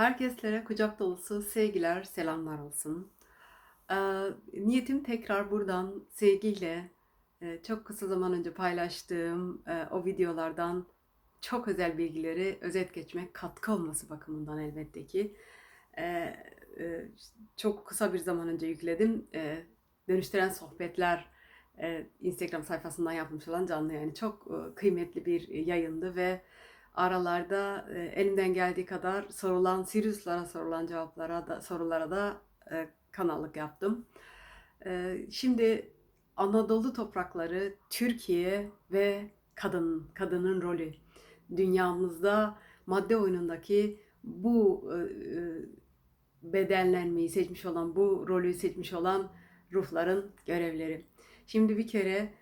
Herkeslere kucak dolusu sevgiler, selamlar olsun. Eee, niyetim tekrar buradan sevgiyle, eee, çok kısa zaman önce paylaştığım, eee, o videolardan çok özel bilgileri özet geçmek, katkı olması bakımından elbette ki. Eee, eee, çok kısa bir zaman önce yükledim. Eee, Dönüştüren Sohbetler Instagram sayfasından yapmış olan canlı yayını. Çok kıymetli bir yayındı ve aralarda eee, elimden geldiği kadar sorulan, Sirius'lara sorulan cevaplara da, sorulara da eee, kanallık yaptım. Eee, şimdi Anadolu toprakları, Türkiye ve kadın, kadının rolü. Dünyamızda madde oyunundaki bu eee, bedenlenmeyi seçmiş olan, bu rolü seçmiş olan ruhların görevleri. Şimdi bir kere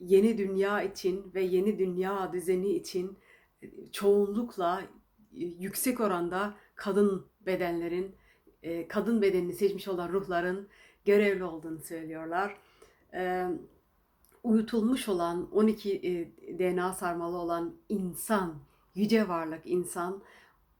yeni dünya için ve yeni dünya düzeni için e, çoğunlukla e, yüksek oranda kadın bedenlerin, e, kadın bedenini seçmiş olan ruhların görevli olduğunu söylüyorlar. Uyutulmuş olan 12 e, DNA sarmalı olan insan, yüce varlık insan,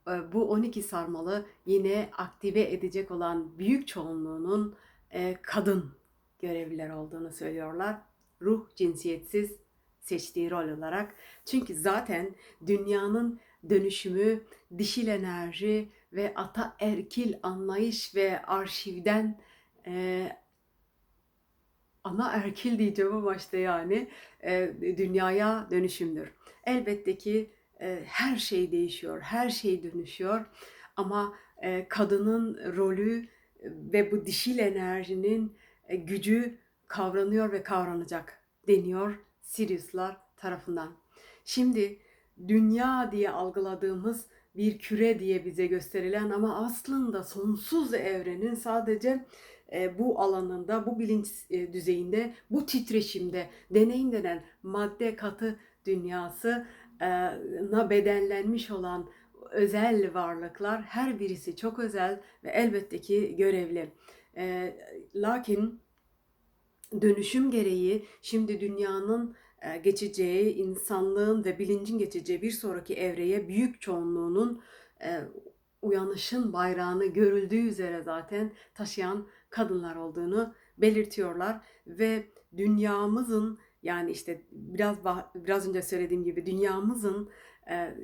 e, bu 12 sarmalı yine aktive edecek olan büyük çoğunluğunun e, kadın görevliler olduğunu söylüyorlar. Ruh cinsiyetsiz seçtiği rol olarak. Çünkü zaten dünyanın dönüşümü dişil enerji ve ata erkil anlayış ve arşivden e, ana erkil diyeceğim ama işte yani e, dünyaya dönüşümdür. Elbette ki e, her şey değişiyor, her şey dönüşüyor ama e, kadının rolü ve bu dişil enerjinin e, gücü kavranıyor ve kavranacak deniyor Siriuslar tarafından. Şimdi dünya diye algıladığımız bir küre diye bize gösterilen ama aslında sonsuz evrenin sadece e, bu alanında, bu bilinç e, düzeyinde, bu titreşimde deneyim denen madde katı dünyası e, bedenlenmiş olan özel varlıklar her birisi çok özel ve elbette ki görevli. Lakin dönüşüm gereği şimdi dünyanın e, geçeceği, insanlığın ve bilincin geçeceği bir sonraki evreye büyük çoğunluğunun e, uyanışın bayrağını görüldüğü üzere zaten taşıyan kadınlar olduğunu belirtiyorlar. Ve dünyamızın yani işte biraz biraz önce söylediğim gibi dünyamızın e,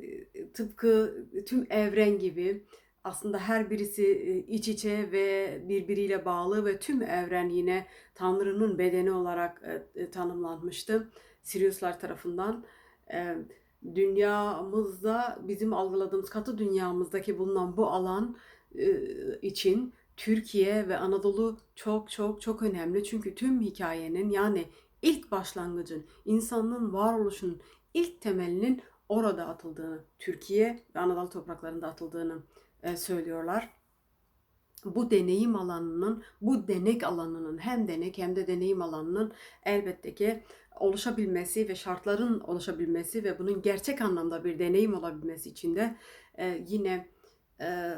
tıpkı tüm evren gibi aslında her birisi e, iç içe ve birbiriyle bağlı ve tüm evren yine Tanrı'nın bedeni olarak e, tanımlanmıştı Siriuslar tarafından. E, dünyamızda bizim algıladığımız katı dünyamızdaki bulunan bu alan için Türkiye ve Anadolu çok çok çok önemli. Çünkü tüm hikayenin yani ilk başlangıcın, insanlığın varoluşunun ilk temelinin orada atıldığını, Türkiye ve Anadolu topraklarında atıldığını e, söylüyorlar. Bu deneyim alanının, bu denek alanının hem denek hem de deneyim alanının elbette ki oluşabilmesi ve şartların oluşabilmesi ve bunun gerçek anlamda bir deneyim olabilmesi için de e, yine e,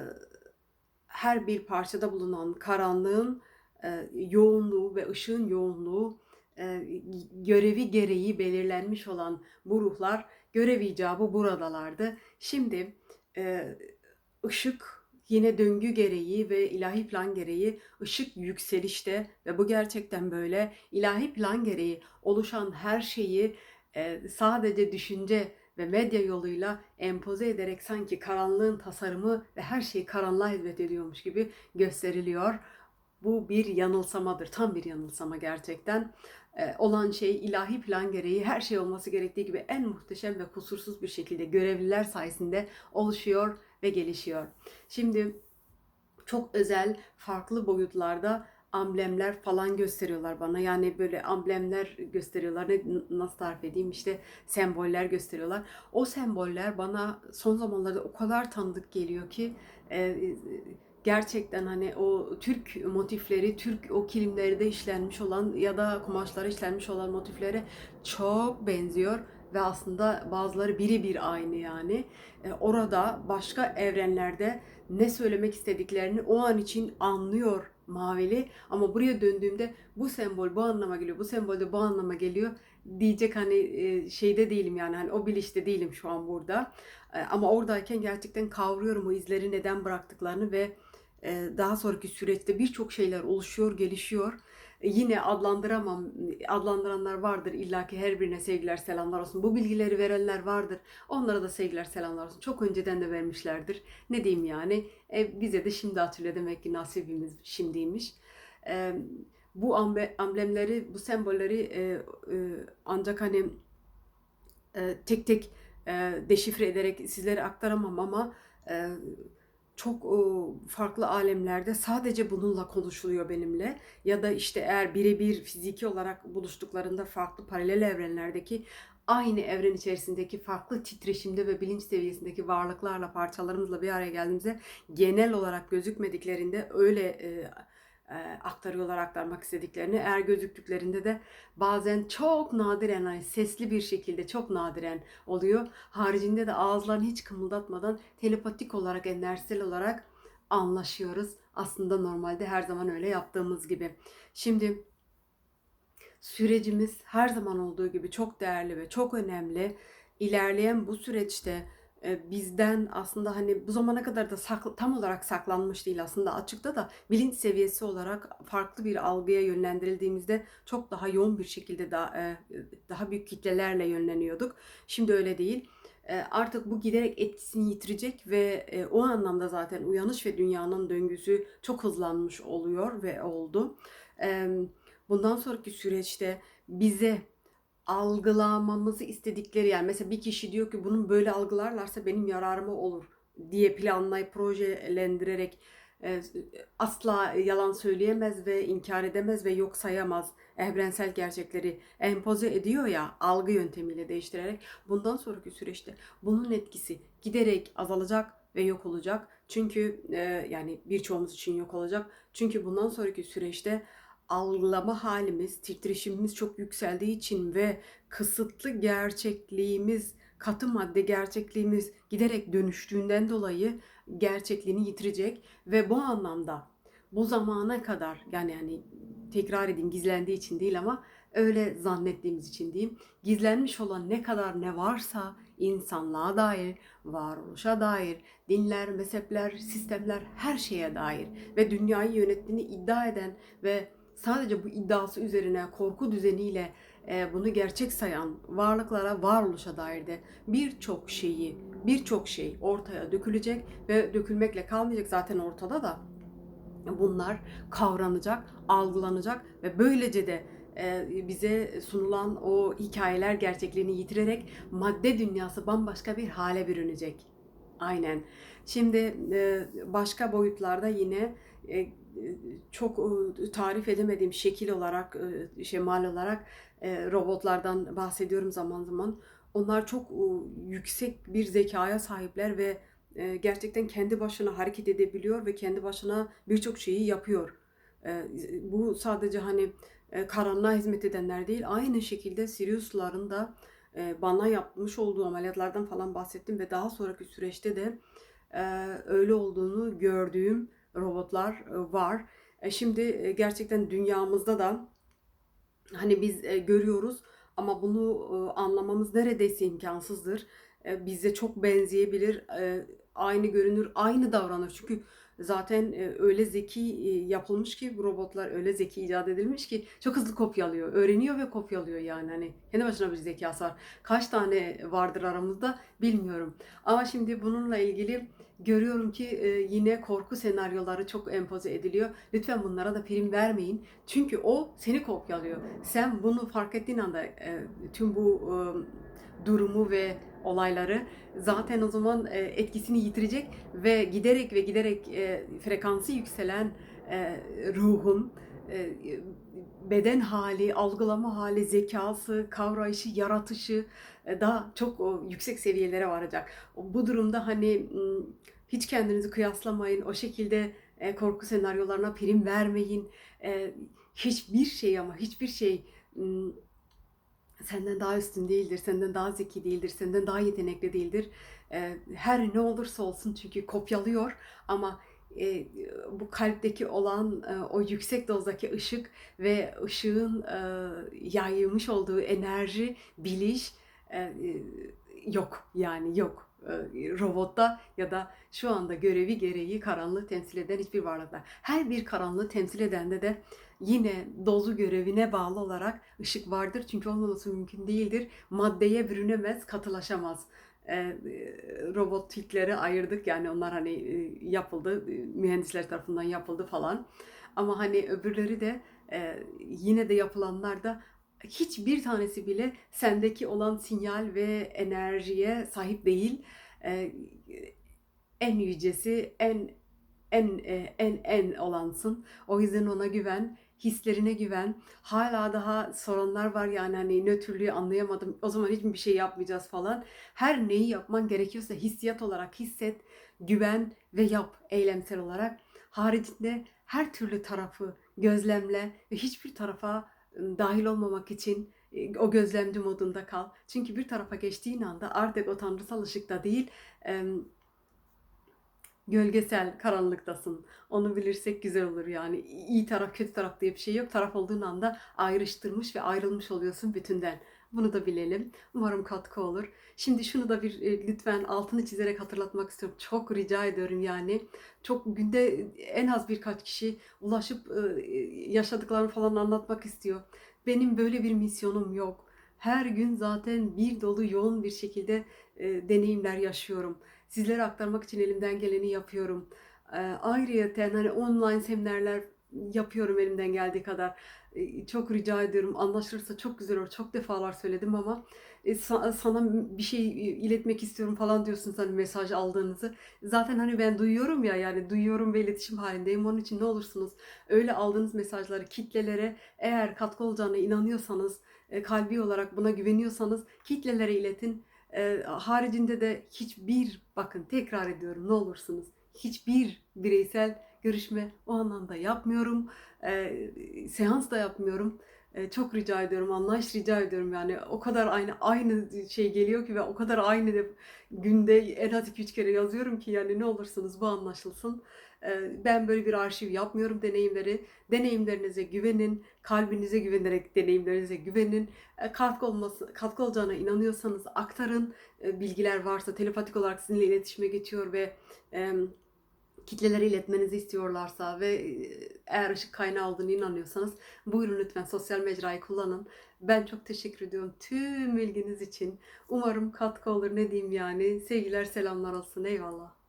her bir parçada bulunan karanlığın e, yoğunluğu ve ışığın yoğunluğu e, görevi gereği belirlenmiş olan bu ruhlar görev icabı buradalardı. Şimdi e, ışık yine döngü gereği ve ilahi plan gereği ışık yükselişte ve bu gerçekten böyle ilahi plan gereği oluşan her şeyi e, sadece düşünce ve medya yoluyla empoze ederek sanki karanlığın tasarımı ve her şey karanlığa hizmet ediyormuş gibi gösteriliyor. Bu bir yanılsamadır, tam bir yanılsama gerçekten. Ee, olan şey ilahi plan gereği her şey olması gerektiği gibi en muhteşem ve kusursuz bir şekilde görevliler sayesinde oluşuyor ve gelişiyor. Şimdi çok özel, farklı boyutlarda amblemler falan gösteriyorlar bana. Yani böyle amblemler gösteriyorlar. Ne, nasıl tarif edeyim? İşte semboller gösteriyorlar. O semboller bana son zamanlarda o kadar tanıdık geliyor ki e, gerçekten hani o Türk motifleri, Türk o kilimlerde işlenmiş olan ya da kumaşlara işlenmiş olan motiflere çok benziyor ve aslında bazıları biri bir aynı yani. E, orada başka evrenlerde ne söylemek istediklerini o an için anlıyor mavili ama buraya döndüğümde bu sembol bu anlama geliyor, bu sembol de bu anlama geliyor diyecek hani e, şeyde değilim yani hani o bilinçte değilim şu an burada. E, ama oradayken gerçekten kavruyorum o izleri neden bıraktıklarını ve daha sonraki süreçte birçok şeyler oluşuyor, gelişiyor. E, yine adlandıramam, adlandıranlar vardır illaki her birine sevgiler selamlar olsun. Bu bilgileri verenler vardır. Onlara da sevgiler selamlar olsun. Çok önceden de vermişlerdir. Ne diyeyim yani? E, bize de şimdi hatırlıyor demek ki nasibimiz şimdiymiş. E, bu amblemleri, bu sembolleri e, e, ancak hani e, tek tek e, deşifre ederek sizlere aktaramam ama e, çok e, farklı alemlerde sadece bununla konuşuluyor benimle. Ya da işte eğer birebir fiziki olarak buluştuklarında farklı paralel evrenlerdeki aynı evren içerisindeki farklı titreşimde ve bilinç seviyesindeki varlıklarla parçalarımızla bir araya geldiğimizde genel olarak gözükmediklerinde öyle e, aktarıyorlar aktarmak istediklerini. Eğer gözüktüklerinde de bazen çok nadiren hani sesli bir şekilde çok nadiren oluyor. Haricinde de ağızlarını hiç kımıldatmadan telepatik olarak enerjisel olarak anlaşıyoruz. Aslında normalde her zaman öyle yaptığımız gibi. Şimdi sürecimiz her zaman olduğu gibi çok değerli ve çok önemli. İlerleyen bu süreçte e, bizden aslında hani bu zamana kadar da saklı, tam olarak saklanmış değil aslında açıkta da bilinç seviyesi olarak farklı bir algıya yönlendirildiğimizde çok daha yoğun bir şekilde daha, e, daha büyük kitlelerle yönleniyorduk. Şimdi öyle değil. E, Artık bu giderek etkisini yitirecek ve o anlamda zaten uyanış ve dünyanın döngüsü çok hızlanmış oluyor ve oldu. Bundan sonraki süreçte bize algılamamızı istedikleri yani mesela bir kişi diyor ki bunun böyle algılarlarsa benim yararıma olur diye planlayıp projelendirerek e, asla yalan söyleyemez ve inkar edemez ve yok sayamaz evrensel gerçekleri empoze ediyor ya algı yöntemiyle değiştirerek bundan sonraki süreçte bunun etkisi giderek azalacak ve yok olacak. Çünkü e, yani birçoğumuz için yok olacak. Çünkü bundan sonraki süreçte algılama halimiz, titreşimimiz çok yükseldiği için ve kısıtlı gerçekliğimiz, katı madde gerçekliğimiz giderek dönüştüğünden dolayı gerçekliğini yitirecek ve bu anlamda bu zamana kadar yani hani tekrar edeyim gizlendiği için değil ama öyle zannettiğimiz için diyeyim. Gizlenmiş olan ne kadar ne varsa insanlığa dair, varoluşa dair, dinler, mezhepler, sistemler her şeye dair ve dünyayı yönettiğini iddia eden ve sadece bu iddiası üzerine korku düzeniyle e, bunu gerçek sayan varlıklara, varoluşa dair de birçok şeyi, birçok şey ortaya dökülecek ve dökülmekle kalmayacak zaten ortada da bunlar kavranacak, algılanacak ve böylece de e, bize sunulan o hikayeler gerçekliğini yitirerek madde dünyası bambaşka bir hale bürünecek. Aynen. Şimdi e, başka boyutlarda yine çok tarif edemediğim şekil olarak, şemal olarak robotlardan bahsediyorum zaman zaman. Onlar çok yüksek bir zekaya sahipler ve gerçekten kendi başına hareket edebiliyor ve kendi başına birçok şeyi yapıyor. Bu sadece hani karanlığa hizmet edenler değil, aynı şekilde Sirius'ların da bana yapmış olduğu ameliyatlardan falan bahsettim ve daha sonraki süreçte de öyle olduğunu gördüğüm robotlar var. E, şimdi gerçekten dünyamızda da hani biz görüyoruz ama bunu anlamamız neredeyse imkansızdır. Bize çok benzeyebilir, aynı görünür, aynı davranır. Çünkü zaten öyle zeki yapılmış ki bu robotlar öyle zeki icat edilmiş ki çok hızlı kopyalıyor. Öğreniyor ve kopyalıyor yani. Hani kendi başına bir zekası var. Kaç tane vardır aramızda bilmiyorum. Ama şimdi bununla ilgili görüyorum ki e, yine korku senaryoları çok empoze ediliyor. Lütfen bunlara da prim vermeyin. Çünkü o seni kopyalıyor. Sen bunu fark ettiğin anda e, tüm bu e, durumu ve olayları zaten o zaman e, etkisini yitirecek ve giderek ve giderek e, frekansı yükselen e, ruhun beden hali, algılama hali, zekası, kavrayışı, yaratışı daha çok o, yüksek seviyelere varacak. Bu durumda hani hiç kendinizi kıyaslamayın. O şekilde korku senaryolarına prim vermeyin. Hiçbir şey ama hiçbir şey senden daha üstün değildir, senden daha zeki değildir, senden daha yetenekli değildir. E, her ne olursa olsun çünkü kopyalıyor ama e, bu kalpteki olan e, o yüksek dozdaki ışık ve ışığın e, yayılmış olduğu enerji, biliş yok yani yok robotta ya da şu anda görevi gereği karanlığı temsil eden hiçbir varlıkta. Her bir karanlığı temsil edende de yine dozu görevine bağlı olarak ışık vardır. Çünkü olmaması mümkün değildir. Maddeye bürünemez, katılaşamaz. E, e, robot tipleri ayırdık yani onlar hani e, yapıldı, e, mühendisler tarafından yapıldı falan. Ama hani öbürleri de e, yine de yapılanlar da hiçbir tanesi bile sendeki olan sinyal ve enerjiye sahip değil. E, en yücesi, en en e, en en olansın. O yüzden ona güven, hislerine güven. Hala daha sorunlar var yani hani nötrlüğü anlayamadım. O zaman hiçbir şey yapmayacağız falan. Her neyi yapman gerekiyorsa hissiyat olarak hisset, güven ve yap eylemsel olarak. Haricinde her türlü tarafı gözlemle ve hiçbir tarafa dahil olmamak için o gözlemci modunda kal. Çünkü bir tarafa geçtiğin anda artık o tanrısal ışıkta değil, gölgesel karanlıktasın. Onu bilirsek güzel olur yani. İyi taraf, kötü taraf diye bir şey yok. Taraf olduğun anda ayrıştırmış ve ayrılmış oluyorsun bütünden. Bunu da bilelim. Umarım katkı olur. Şimdi şunu da bir e, lütfen altını çizerek hatırlatmak istiyorum. Çok rica ediyorum yani. Çok günde en az birkaç kişi ulaşıp e, yaşadıklarını falan anlatmak istiyor. Benim böyle bir misyonum yok. Her gün zaten bir dolu yoğun bir şekilde e, deneyimler yaşıyorum. Sizlere aktarmak için elimden geleni yapıyorum. E, ayrıyeten hani online seminerler yapıyorum elimden geldiği kadar. E, çok rica ediyorum. Anlaşılırsa çok güzel olur. Çok defalar söyledim ama e, sa- sana bir şey iletmek istiyorum falan diyorsunuz hani mesaj aldığınızı. Zaten hani ben duyuyorum ya yani duyuyorum ve iletişim halindeyim. Onun için ne olursunuz öyle aldığınız mesajları kitlelere eğer katkı olacağına inanıyorsanız, e, kalbi olarak buna güveniyorsanız kitlelere iletin. E, haricinde de hiçbir bakın tekrar ediyorum ne olursunuz hiçbir bireysel görüşme o anlamda yapmıyorum. E, seans da yapmıyorum. E, çok rica ediyorum, anlayış rica ediyorum yani. O kadar aynı aynı şey geliyor ki ve o kadar aynı de günde en az 2-3 kere yazıyorum ki yani ne olursunuz bu anlaşılsın. E, ben böyle bir arşiv yapmıyorum deneyimleri. Deneyimlerinize güvenin, kalbinize güvenerek deneyimlerinize güvenin. E, katkı olması, katkı olacağına inanıyorsanız aktarın. E, bilgiler varsa telepatik olarak sizinle iletişime geçiyor ve e, kitlelere iletmenizi istiyorlarsa ve e, eğer ışık kaynağı olduğunu inanıyorsanız buyurun lütfen sosyal mecrayı kullanın. Ben çok teşekkür ediyorum tüm ilginiz için. Umarım katkı olur ne diyeyim yani. Sevgiler selamlar olsun eyvallah.